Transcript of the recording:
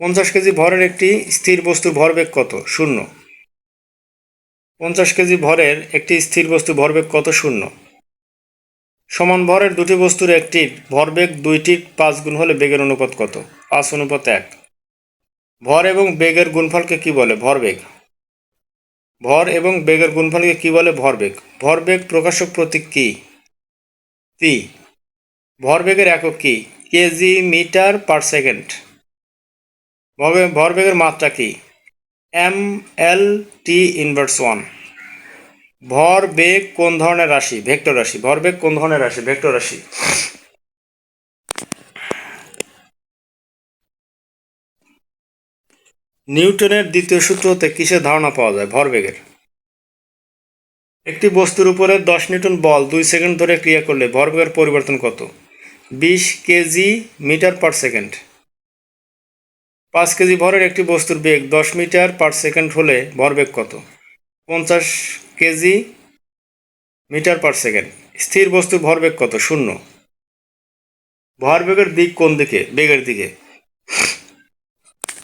পঞ্চাশ কেজি ভরের একটি স্থির বস্তুর ভরবেগ কত? শূন্য। পঞ্চাশ কেজি ভরের একটি স্থির বস্তু ভরবেগ কত? শূন্য। সমান ভরের দুটি বস্তুর একটির ভরবেগ দুইটির পাঁচ গুণ হলে বেগের অনুপাত কত? পাঁচ অনুপাত এক। ভর এবং বেগের গুণফলকে কি বলে? ভরবেগ ভর এবং বেগের গুণফলকে কি বলে? ভরবেগ ভরবেগ প্রকাশক প্রতীক কি? তি ভরবেগের একক কি? KG metre per second. ভরবেগের মাত্রা কি? M L T inverse one ভর বেগ কোন ধরনের রাশি? ভেক্টর রাশি। ভরবেগ কোন ধরনের রাশি? ভেক্টর রাশি। নিউটনের দ্বিতীয় সূত্র হতে কিসের ধারণা পাওয়া যায়? ভরবেগের। একটি বস্তুর উপরে দশ নিউটন বল দুই সেকেন্ড ধরে ক্রিয়া করলে ভরবেগের পরিবর্তন কত? বিশ কেজি মিটার পার সেকেন্ড। পাঁচ কেজি ভরের একটি বস্তুর বেগ দশ মিটার পার সেকেন্ড হলে ভরবেগ কত? পঞ্চাশ কেজি মিটার পার সেকেন্ড। স্থির বস্তুর ভরবেগ কত? শূন্য। ভরবেগের দিক কোন দিকে? বেগের দিকে।